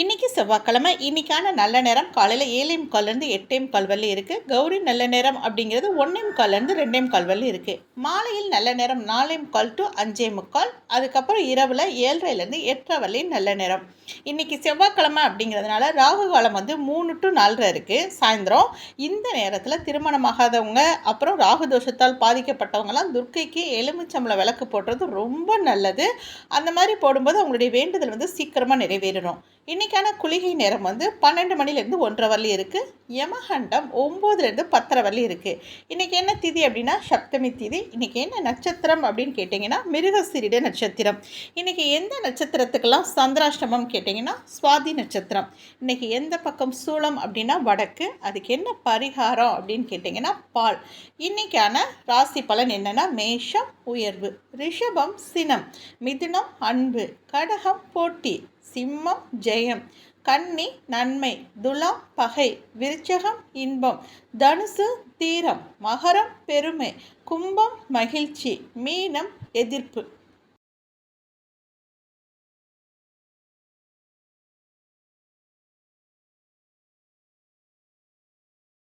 இன்றைக்கி செவ்வாய்க்கிழமை இன்றைக்கான நல்ல நேரம் காலையில் ஏழே முக்கால்லேருந்து எட்டே முக்கால் வரல இருக்குது கௌரி நல்ல நேரம் அப்படிங்கிறது ஒன்றே முக்கால்லேருந்து ரெண்டே முக்கால் வரல இருக்குது மாலையில் நல்ல நேரம் நாலே முக்கால் டு அஞ்சே முக்கால் அதுக்கப்புறம் இரவில் ஏழரைலேருந்து எட்டரை வரலையும் நல்ல நேரம். இன்றைக்கி செவ்வாய்க்கிழமை அப்படிங்கிறதுனால ராகு காலம் வந்து மூணு டு நாலரை இருக்குது சாயந்தரம் இந்த நேரத்தில் திருமணமாகாதவங்க அப்புறம் ராகு தோஷத்தால் பாதிக்கப்பட்டவங்கலாம் துர்க்கைக்கு எலுமிச்சம்பளம் விளக்கு போடுறது ரொம்ப நல்லது. அந்த மாதிரி போடும்போது அவங்களுடைய வேண்டுதல் வந்து சீக்கிரமாக நிறைவேறணும். இன்றைக்கான குளிகை நேரம் வந்து பன்னெண்டு மணிலேருந்து ஒன்றரை வரலையும் இருக்குது யமகண்டம் ஒம்போதுலேருந்து பத்தரை வரலையும் இருக்குது இன்றைக்கி என்ன திதி அப்படின்னா சப்தமி திதி. இன்றைக்கி என்ன நட்சத்திரம் அப்படின்னு கேட்டிங்கன்னா மிருகசிரிட நட்சத்திரம். இன்றைக்கி எந்த நட்சத்திரத்துக்கெல்லாம் சந்திராஷ்டமம் கேட்டிங்கன்னா சுவாதி நட்சத்திரம். இன்றைக்கி எந்த பக்கம் சூளம் அப்படின்னா வடக்கு. அதுக்கு என்ன பரிகாரம் அப்படின்னு கேட்டிங்கன்னா பால். இன்றைக்கான ராசி பலன் என்னென்னா மேஷம் உயர்வு. ரிஷபம் சினம். மிதுனம் அன்பு. கடகம் போட்டி. சிம்மம் ஜெயம். கன்னி நன்மை துலாம் பகை விருச்சகம் இன்பம் தனுசு தீரம் மகரம் பெருமை கும்பம் மகிழ்ச்சி மீனம் எதிர்ப்பு.